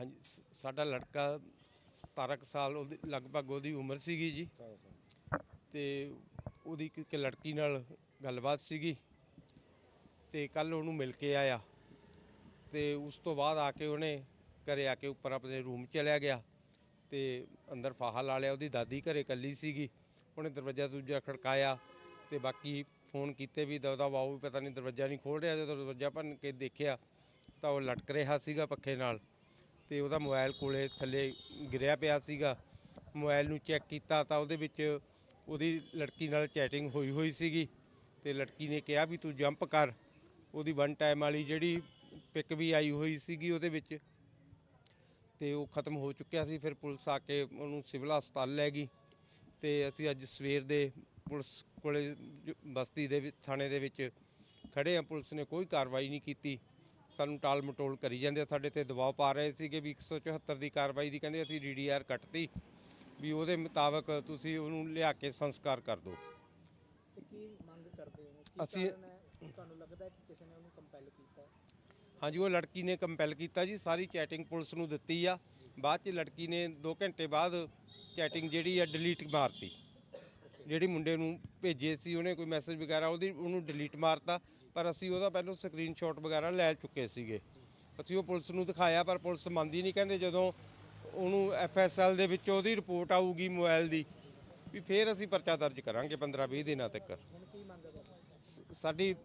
ਹਾਂਜੀ ਸ- ਸਾਡਾ ਲੜਕਾ 17 ਕੁ ਸਾਲ ਉਹਦੀ ਲਗਭਗ ਉਹਦੀ ਉਮਰ ਸੀਗੀ ਜੀ। ਤੇ ਉਹਦੀ ਇੱਕ ਇੱਕ ਲੜਕੀ ਨਾਲ ਗੱਲਬਾਤ ਸੀਗੀ। ਤੇ ਕੱਲ ਉਹਨੂੰ ਮਿਲ ਕੇ ਆਇਆ। ਤੇ ਉਸ ਤੋਂ ਬਾਅਦ ਆ ਕੇ ਉਹਨੇ ਘਰੇ ਆ ਕੇ ਉੱਪਰ ਆਪਣੇ ਰੂਮ ਚਲਿਆ ਗਿਆ। ਤੇ ਅੰਦਰ ਫਾਹਾ ਲਾ ਲਿਆ ਉਹਦੀ ਦਾਦੀ ਘਰੇ ਇਕੱਲੀ ਸੀਗੀ। ਉਹਨੇ ਦਰਵਾਜ਼ਾ ਦੂਜਾ ਖੜਕਾਇਆ ਤੇ ਬਾਕੀ ਫੋਨ ਕੀਤੇ ਵੀ ਦਵਦਾ ਵਾਓ ਵੀ ਪਤਾ ਨਹੀਂ ਦਰਵਾਜ਼ਾ ਨਹੀਂ ਖੋਲ ਰਿਹਾ। ਜਦੋਂ ਦਰਵਾਜ਼ਾ ਭੰਨ ਕੇ ਦੇਖਿਆ ਤਾਂ ਉਹ ਲਟਕ ਰਿਹਾ ਸੀਗਾ ਪੱਖੇ ਨਾਲ। ਤੇ ਉਹਦਾ ਮੋਬਾਈਲ ਕੋਲੇ ਥੱਲੇ ਗਿਰਿਆ ਪਿਆ ਸੀਗਾ। ਮੋਬਾਈਲ ਨੂੰ ਚੈੱਕ ਕੀਤਾ ਤਾਂ ਉਹਦੇ ਵਿੱਚ ਉਹਦੀ ਲੜਕੀ ਨਾਲ ਚੈਟਿੰਗ ਹੋਈ ਹੋਈ ਸੀਗੀ ਤੇ ਲੜਕੀ ਨੇ ਕਿਹਾ ਵੀ ਤੂੰ ਜੰਪ ਕਰ। ਉਹਦੀ ਵਨ ਟਾਈਮ ਵਾਲੀ ਜਿਹੜੀ ਪਿਕ ਵੀ ਆਈ ਹੋਈ ਸੀਗੀ ਉਹਦੇ ਵਿੱਚ ਤੇ ਉਹ ਖਤਮ ਹੋ ਚੁੱਕਿਆ ਸੀ। ਫਿਰ ਪੁਲਿਸ ਆ ਕੇ ਉਹਨੂੰ ਸਿਵਲ ਹਸਪਤਾਲ ਲੈ ਗਈ ਤੇ ਅਸੀਂ ਅੱਜ ਸਵੇਰ ਦੇ ਪੁਲਿਸ ਕੋਲੇ ਬਸਤੀ ਦੇ ਥਾਣੇ ਦੇ ਵਿੱਚ ਖੜੇ ਆ ਪੁਲਿਸ ਨੇ ਕੋਈ ਕਾਰਵਾਈ ਨਹੀਂ ਕੀਤੀ। ਸਾਨੂੰ ਟਾਲ ਮਟੋਲ ਕਰੀ ਜਾਂਦੇ ਆ, ਸਾਡੇ ਤੇ ਦਬਾਅ ਪਾ ਰਹੇ ਸੀਗੇ ਵੀ 174 ਦੀ ਕਾਰਵਾਈ ਦੀ। ਕਹਿੰਦੇ ਅਸੀਂ ਡੀਡੀਆਰ ਕੱਟਤੀ ਵੀ ਉਹਦੇ ਮੁਤਾਬਕ ਤੁਸੀਂ ਉਹਨੂੰ ਲਿਆ ਕੇ ਸੰਸਕਾਰ ਕਰ ਦਿਓ। ਤੇ ਕੀ ਮੰਗ ਕਰਦੇ ਹੋ? ਕੀ ਅਸੀਂ- ਕਾਰਨ ਹੈ? ਤੁਹਾਨੂੰ ਲੱਗਦਾ ਹੈ ਕਿ ਕਿਸੇ ਨੇ ਉਹਨੂੰ ਕੰਪੈਲ ਕੀਤਾ? ਹੈ? ਹਾਂਜੀ ਉਹ ਲੜਕੀ ਨੇ ਕੰਪੈਲ ਕੀਤਾ ਜੀ। ਸਾਰੀ ਚੈਟਿੰਗ ਪੁਲਿਸ ਨੂੰ ਦਿੱਤੀ ਆ। ਬਾਅਦ ਚ ਲੜਕੀ ਨੇ 2 ਘੰਟੇ ਬਾਅਦ ਚੈਟਿੰਗ ਜਿਹੜੀ ਆ ਡਿਲੀਟ ਮਾਰਤੀ। ਜਿਹੜੀ ਮੁੰਡੇ ਨੂੰ ਭੇਜੇ ਸੀ ਉਹਨੇ ਕੋਈ ਮੈਸੇਜ ਵਗੈਰਾ ਉਹਦੀ ਉਹਨੂੰ ਡਿਲੀਟ ਮਾਰਤਾ। ਪਰ ਅਸੀਂ ਉਹਦਾ ਪਹਿਲਾਂ ਸਕਰੀਨਸ਼ਾਟ ਵਗੈਰਾ ਲੈ ਚੁੱਕੇ ਸੀਗੇ। ਅਸੀਂ ਉਹ ਪੁਲਿਸ ਨੂੰ ਦਿਖਾਇਆ, ਪਰ ਪੁਲਿਸ ਮੰਨਦੀ ਨਹੀਂ, ਕਹਿੰਦੇ ਜਦੋਂ ਉਹਨੂੰ ਐਫਐਸਐਲ ਦੇ ਵਿੱਚ ਉਹਦੀ ਰਿਪੋਰਟ ਆਊਗੀ ਮੋਬਾਈਲ ਦੀ, ਵੀ ਫਿਰ ਅਸੀਂ ਪਰਚਾ ਦਰਜ ਕਰਾਂਗੇ 15 20 ਦਿਨਾਂ ਤੱਕ। ਸ- ਸਾਡੀ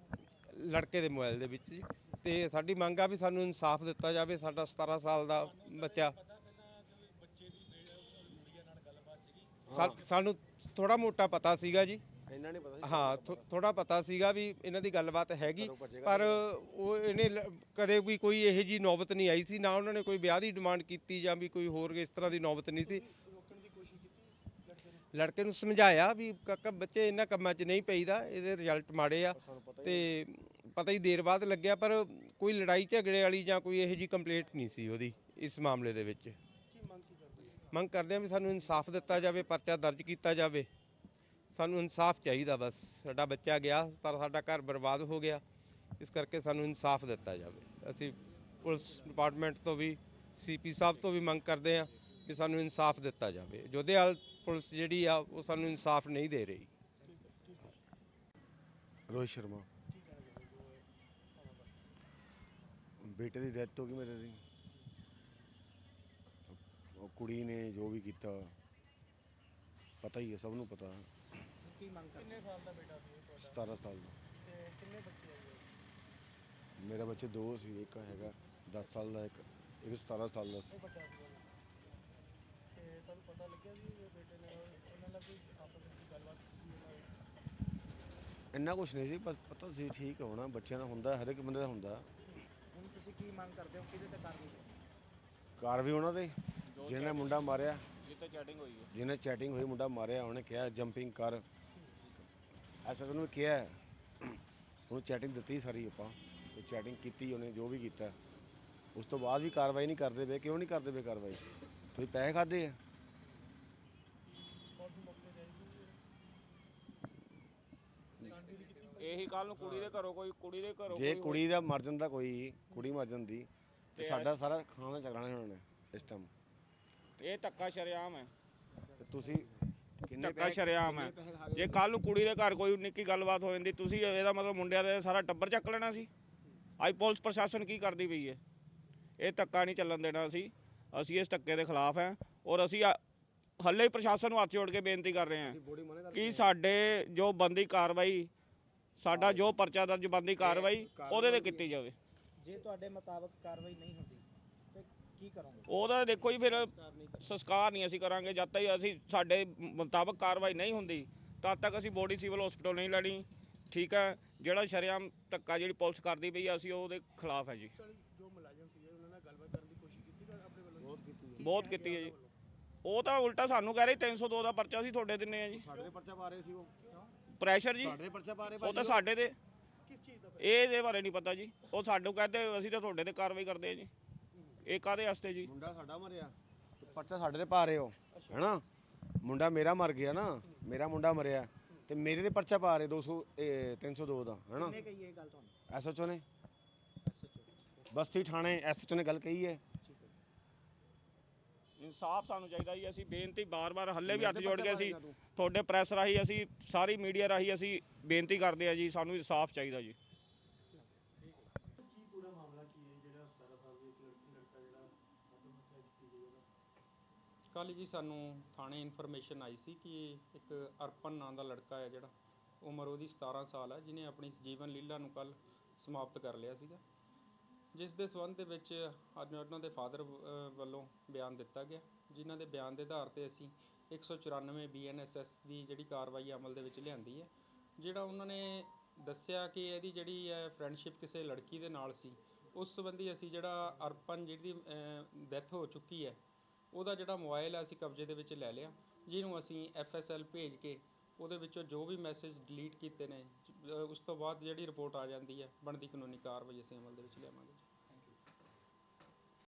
ਲੜਕੇ ਦੇ ਮੋਬਾਈਲ ਦੇ ਵਿੱਚ ਜੀ। ਤੇ ਸਾਡੀ ਮੰਗ ਆ ਵੀ ਸਾਨੂੰ ਇਨਸਾਫ ਦਿੱਤਾ ਜਾਵੇ, ਸਾਡਾ 17 ਸਾਲ ਦਾ ਬੱਚਾ। ਸਾਨੂੰ ਥੋੜਾ ਮੋਟਾ ਪਤਾ ਸੀਗਾ ਜੀ। ਪਤਾ ਹਾਂ ਥੋੜਾ ਪਤਾ ਸੀਗਾ ਵੀ ਇਹਨਾਂ ਦੀ ਗੱਲਬਾਤ ਹੈਗੀ ਪਰ ਉਹ ਇਹਨੇ ਲ- ਕਦੇ ਵੀ ਕੋਈ ਇਹੋ ਜੀ ਨੌਬਤ ਨਹੀਂ ਆਈ ਸੀ ਨਾ ਉਹਨਾਂ ਨੇ ਕੋਈ ਵਿਆਹ ਦੀ ਡਿਮਾਂਡ ਕੀਤੀ ਜਾਂ ਵੀ ਕੋਈ ਹੋਰ ਇਸ ਤਰ੍ਹਾਂ ਦੀ ਨੌਬਤ ਨਹੀਂ ਸੀ। ਲੜਕੇ ਨੂੰ ਸਮਝਾਇਆ ਵੀ ਕਾਕਾ ਬੱਚੇ ਇਹਨਾਂ ਕੰਮਾਂ 'ਚ ਨਹੀਂ ਪਈਦਾ ਇਹਦੇ ਰਿਜ਼ਲਟ ਮਾੜੇ ਆ ਤੇ ਪਤਾ ਹੀ ਦੇਰ ਬਾਅਦ ਲੱਗਿਆ ਪਰ ਕੋਈ ਲੜਾਈ ਝਗੜੇ ਵਾਲੀ ਜਾਂ ਕੋਈ ਇਹੋ ਜੀ ਕੰਪਲੇਂਟ ਨਹੀਂ ਸੀ ਉਹਦੀ ਇਸ ਮਾਮਲੇ ਦੇ ਵਿੱਚ। ਮੰਗ ਕਰਦੇ ਆ ਵੀ ਸਾਨੂੰ ਇਨਸਾਫ ਦਿੱਤਾ ਜਾਵੇ ਪਰਚਾ ਦਰਜ ਕੀਤਾ ਜਾਵੇ। ਸਾਨੂੰ ਇਨਸਾਫ ਚਾਹੀਦਾ ਬਸ। ਸਾਡਾ ਬੱਚਾ ਗਿਆ, ਤਾਂ ਸਾਡਾ ਘਰ ਬਰਬਾਦ ਹੋ ਗਿਆ। ਇਸ ਕਰਕੇ ਸਾਨੂੰ ਇਨਸਾਫ ਦਿੱਤਾ ਜਾਵੇ। ਅਸੀਂ ਪੁਲਿਸ ਡਿਪਾਰਟਮੈਂਟ ਤੋਂ ਵੀ ਸੀਪੀ ਸਾਹਿਬ ਤੋਂ ਵੀ ਮੰਗ ਕਰਦੇ ਆ ਕਿ ਸਾਨੂੰ ਇਨਸਾਫ ਦਿੱਤਾ ਜਾਵੇ। ਜੋਧੇਵਾਲ ਪੁਲਿਸ ਜਿਹੜੀ ਆ, ਉਹ ਸਾਨੂੰ ਇਨਸਾਫ ਨਹੀਂ ਦੇ ਰਹੀ। ਰੋਹਿਤ ਸ਼ਰਮਾ। ਬੇਟੇ ਦੀ ਡੈਥ ਹੋ ਗਈ ਮੇਰੇ ਦੀ। ਉਹ ਕੁੜੀ ਨੇ ਜੋ ਵੀ ਕੀਤਾ। ਪਤਾ ਹੀ ਹੈ ਸਭ ਨੂੰ ਪਤਾ। ਕੀ ਮੰਗ ਕਰਦੇ? ਕਿੰਨੇ ਸਾਲ ਦਾ ਬੇਟਾ ਸੀ 17 ਸਾਲ ਦਾ। ਤੇ ਕਿੰਨੇ ਬੱਚੇ ਆਏ ਮੇਰਾ ਬੱਚੇ ਦੋ ਸੀ ਇੱਕ ਹੈਗਾ 10 ਸਾਲ ਦਾ ਇੱਕ ਇਹ ਵੀ 17 ਸਾਲ ਦਾ ਸੀ। ਤੇ ਤੁਹਾਨੂੰ ਪਤਾ ਲੱਗਿਆ ਸੀ ਇਹ ਬੇਟੇ ਨੇ ਉਹਨਾਂ ਨਾਲ ਕੋਈ ਆਪਸ ਵਿੱਚ ਗੱਲਬਾਤ ਕੀਤੀ ਉਹਨਾਂ ਨੇ? ਇੰਨਾ ਕੁਝ ਨਹੀਂ ਸੀ ਬਸ ਪਤਾ ਸੀ ਠੀਕ ਹੋਣਾ ਬੱਚਿਆਂ ਦਾ ਹੁੰਦਾ ਹਰ ਇੱਕ ਬੰਦੇ ਦਾ ਹੁੰਦਾ। ਹੁਣ ਤੁਸੀਂ ਕੀ ਮੰਗ ਕਰਦੇ ਹੋ? ਕਿਹਦੇ ਤੇ ਕਾਰਵਾਈ ਕਾਰ ਵੀ ਉਹਨਾਂ ਦੇ ਜਿਹਨੇ ਮੁੰਡਾ ਮਾਰਿਆ ਜਿੱਤੇ ਚੈਟਿੰਗ ਹੋਈ ਹੈ। ਜਿਹਨੇ ਚੈਟਿੰਗ ਹੋਈ ਮੁੰਡਾ ਮਾਰਿਆ ਉਹਨੇ ਕਿਹਾ ਜੰਪਿੰਗ ਕਰ। ਐਸਾ ਉਹਨੂੰ ਕਿਹਾ ਉਹਨੂੰ ਚੈਟਿੰਗ ਦਿੱਤੀ ਸਾਰੀ ਆਪਾਂ ਉਹ ਚੈਟਿੰਗ ਕੀਤੀ ਉਹਨੇ ਜੋ ਵੀ ਕੀਤਾ। ਉਸ ਤੋਂ ਬਾਅਦ ਵੀ ਕਾਰਵਾਈ ਨਹੀਂ ਕਰਦੇ ਪਏ ਕਿਉਂ ਨਹੀਂ ਕਰਦੇ ਪਏ ਕਾਰਵਾਈ? ਤੁਸੀਂ ਪੈਸੇ ਖਾਦੇ ਆ? ਇਹੀ ਕੱਲ ਨੂੰ ਕੁੜੀ ਦੇ ਘਰੋਂ ਕੋਈ ਕੁੜੀ ਦੇ ਘਰੋਂ ਜੇ ਕੁੜੀ ਦਾ ਮਰ ਜਾਂਦਾ ਕੋਈ ਕੁੜੀ ਮਰ ਜਾਂਦੀ ਤੇ ਸਾਡਾ ਸਾਰਾ ਖਾਣਾ ਚੱਕਣਾ ਉਹਨਾਂ ਨੇ ਇਸ ਟਾਈਮ ਇਹ ਧੱਕਾ ਸ਼ਰਿਆਮ ਹੈ। ਤੇ ਤੁਸੀਂ ਕਿੰਨੇ ਧੱਕਾ ਸ਼ਰਿਆਮ ਹੈ? ਜੇ ਕੱਲ ਨੂੰ ਕੁੜੀ ਦੇ ਘਰ ਕੋਈ ਨਿੱਕੀ ਗੱਲਬਾਤ ਹੋ ਜਾਂਦੀ ਤੁਸੀਂ ਇਹਦਾ ਮਤਲਬ ਮੁੰਡਿਆਂ ਦੇ ਸਾਰਾ ਟੱਬਰ ਚੱਕ ਲੈਣਾ ਸੀ। ਅੱਜ ਪੁਲਿਸ ਪ੍ਰਸ਼ਾਸਨ ਕੀ ਕਰਦੀ ਪਈ ਹੈ? ਇਹ ਧੱਕਾ ਨਹੀਂ ਚੱਲਣ ਦੇਣਾ ਅਸੀਂ ਅਸੀਂ ਇਸ ਧੱਕੇ ਦੇ ਖਿਲਾਫ ਹਾਂ ਔਰ ਅਸੀਂ ਹੱਲੇ ਹੀ ਪ੍ਰਸ਼ਾਸਨ ਨੂੰ ਹੱਥ ਜੋੜ ਕੇ ਬੇਨਤੀ ਕਰ ਰਹੇ ਹਾਂ ਕਿ ਸਾਡੇ ਜੋ ਬੰਦੀ ਕਾਰਵਾਈ ਸਾਡਾ ਜੋ ਪਰਚਾ ਦਰਜ ਬੰਦੀ ਕਾਰਵਾਈ ਉਹਦੇ ਤੇ ਕੀਤੀ ਜਾਵੇ। ਜੇ ਤੁਹਾਡੇ ਮੁਤਾਬਕ ਕਾਰਵਾਈ ਨਹੀਂ ਹੁੰਦੀ ਕੀ ਕਰੋਗੇ? ਉਹਦਾ ਦੇਖੋ ਜੀ ਫਿਰ ਸੰਸਕਾਰ ਨਹੀਂ ਅਸੀਂ ਕਰਾਂਗੇ ਜਦ ਤੱਕ ਅਸੀਂ ਸਾਡੇ ਮੁਤਾਬਕ ਕਾਰਵਾਈ ਨਹੀਂ ਹੁੰਦੀ ਤਦ ਤੱਕ ਅਸੀਂ ਬੋਡੀ ਸਿਵਲ ਹਸਪੀਟਲ ਨਹੀਂ ਲੈਣੀ ਠੀਕ ਹੈ? ਜਿਹੜਾ ਸ਼ਰੇਆਮ ਧੱਕਾ ਜਿਹੜੀ ਪੁਲਿਸ ਕਰਦੀ ਪਈ ਆ, ਅਸੀਂ ਉਹਦੇ ਖਿਲਾਫ ਹੈ ਜੀ। ਜੋ ਮੁਲਾਜ਼ਮ ਸੀਗੇ ਉਹਨਾਂ ਨਾਲ ਗੱਲਬਾਤ ਕਰਨ ਦੀ ਕੋਸ਼ਿਸ਼ ਕੀਤੀ ਪਰ ਆਪਣੇ ਵੱਲੋਂ? ਬਹੁਤ ਕੀਤੀ ਬਹੁਤ ਕੀਤੀ ਹੈ ਜੀ। ਉਹ ਤਾਂ ਉਲਟਾ ਸਾਨੂੰ ਕਹਿ ਰਹੇ 302 ਦਾ ਪਰਚਾ ਅਸੀਂ ਤੁਹਾਡੇ ਦਿੰਨੇ ਆ ਜੀ। ਸਾਡੇ ਦੇ ਪਰਚਾ ਪਾ ਰਹੇ ਸੀ ਉਹ। ਪ੍ਰੈਸ਼ਰ ਜੀ। ਸਾਡੇ ਦੇ ਪਰਚਾ ਪਾ ਰਹੇ ਉਹ ਤਾਂ ਸਾਡੇ ਦੇ ਕਿਸ ਚੀਜ਼ ਦਾ ਇਹ ਇਹਦੇ ਬਾਰੇ ਨਹੀਂ ਪਤਾ ਜੀ। ਉਹ ਸਾਨੂੰ ਕਹਿੰਦੇ ਅਸੀਂ ਤਾਂ ਤੁਹਾਡੇ ਤੇ ਕਾਰਵਾਈ ਕਰਦੇ ਆ ਜੀ। ਇਹ ਕਾਦੇ ਵਾਸਤੇ ਜੀ? ਮੁੰਡਾ ਸਾਡਾ ਮਰਿਆ। ਤੇ ਪਰਚਾ ਸਾਡੇ ਤੇ ਪਾ ਰਹੇ ਹੋ। ਹੈਨਾ? ਮੁੰਡਾ ਮੇਰਾ ਮਰ ਗਿਆ ਨਾ। ਮੇਰਾ ਮੁੰਡਾ ਮਰਿਆ। ਤੇ ਮੇਰੇ ਤੇ ਪਰਚਾ ਪਾ ਰਹੇ 200 ਇਹ 302 ਦਾ ਹੈਨਾ? ਕਿੰਨੇ ਕਹੀ ਇਹ ਗੱਲ ਤੁਹਾਨੂੰ? ਐਸਐਚਓ ਨੇ। ਐਸਐਚਓ ਬਸਤੀ ਥਾਣੇ ਐਸਐਚਓ ਨੇ ਗੱਲ ਕਹੀ ਹੈ। ਇਨਸਾਫ ਸਾਨੂੰ ਚਾਹੀਦਾ ਜੀ। ਅਸੀਂ ਬੇਨਤੀ ਬਾਰ-ਬਾਰ ਹੱਲੇ ਵੀ ਹੱਥ ਜੋੜ ਕੇ ਅਸੀਂ ਤੁਹਾਡੇ ਪ੍ਰੈਸ ਰਾਹੀਂ ਅਸੀਂ ਸਾਰੀ ਮੀਡੀਆ ਰਾਹੀਂ ਅਸੀਂ ਬੇਨਤੀ ਕਰਦੇ ਆ ਜੀ। ਸਾਨੂੰ ਇਨਸਾਫ ਚਾਹੀਦਾ ਜੀ ਕੀ ਪੂਰਾ ਮਾਮਲਾ ਕੀ ਹੈ ਜਿਹੜਾ 17 ਸਾਲ ਦੀ ਇੱਕ ਲੜਕੀ ਲੜਕਾ ਜਿਹੜਾ ਆਤਮ ਹੱਤਿਆ ਕੀਤੀ ਗਈ ਉਹਦਾ ਕੱਲ੍ਹ ਜੀ ਸਾਨੂੰ ਥਾਣੇ ਇਨਫੋਰਮੇਸ਼ਨ ਆਈ ਸੀ ਕਿ ਇੱਕ ਅਰਪਨ ਨਾਂ ਦਾ ਲੜਕਾ ਹੈ ਜਿਹੜਾ, ਉਮਰ ਉਹਦੀ 17 ਸਾਲ ਹੈ, ਜਿਹਨੇ ਆਪਣੀ ਜੀਵਨ ਲੀਲਾ ਨੂੰ ਕੱਲ ਸਮਾਪਤ ਕਰ ਲਿਆ ਸੀਗਾ। ਜਿਸ ਦੇ ਸਬੰਧ ਦੇ ਵਿੱਚ ਅੱਜ ਉਹਨਾਂ ਦੇ ਫਾਦਰ ਵੱਲੋਂ ਬਿਆਨ ਦਿੱਤਾ ਗਿਆ, ਜਿਨ੍ਹਾਂ ਦੇ ਬਿਆਨ ਦੇ ਆਧਾਰ ਤੇ ਅਸੀਂ 194 ਬੀਐਨਐਸਐਸ ਦੀ ਜਿਹੜੀ ਕਾਰਵਾਈ ਅਮਲ ਦੇ ਵਿੱਚ ਲਿਆਂਦੀ ਹੈ, ਜਿਹੜਾ ਉਹਨਾਂ ਨੇ ਦੱਸਿਆ ਕਿ ਇਹਦੀ ਜਿਹੜੀ ਹੈ ਫਰੈਂਡਸ਼ਿਪ ਕਿਸੇ ਲੜਕੀ ਦੇ ਨਾਲ ਸੀ, ਉਸ ਸੰਬੰਧੀ ਅਸੀਂ ਜਿਹੜਾ ਅਰਪਨ ਜਿਹਦੀ ਡੈਥ ਹੋ ਚੁੱਕੀ ਹੈ ਉਹਦਾ ਜਿਹੜਾ ਮੋਬਾਈਲ ਹੈ ਅਸੀਂ ਕਬਜ਼ੇ ਦੇ ਵਿੱਚ ਲੈ ਲਿਆ। ਜਿਹਨੂੰ ਅਸੀਂ ਐਫਐਸਐਲ ਭੇਜ ਕੇ ਉਹਦੇ ਵਿੱਚੋਂ ਜੋ ਵੀ ਮੈਸੇਜ ਡਿਲੀਟ ਕੀਤੇ ਨੇ ਉਸ ਤੋਂ ਬਾਅਦ ਜਿਹੜੀ ਰਿਪੋਰਟ ਆ ਜਾਂਦੀ ਹੈ, ਬਣਦੀ ਕਾਨੂੰਨੀ ਕਾਰਵਾਈ ਅਸੀਂ ਅਮਲ ਦੇ ਵਿੱਚ ਲਿਆਵਾਂਗੇ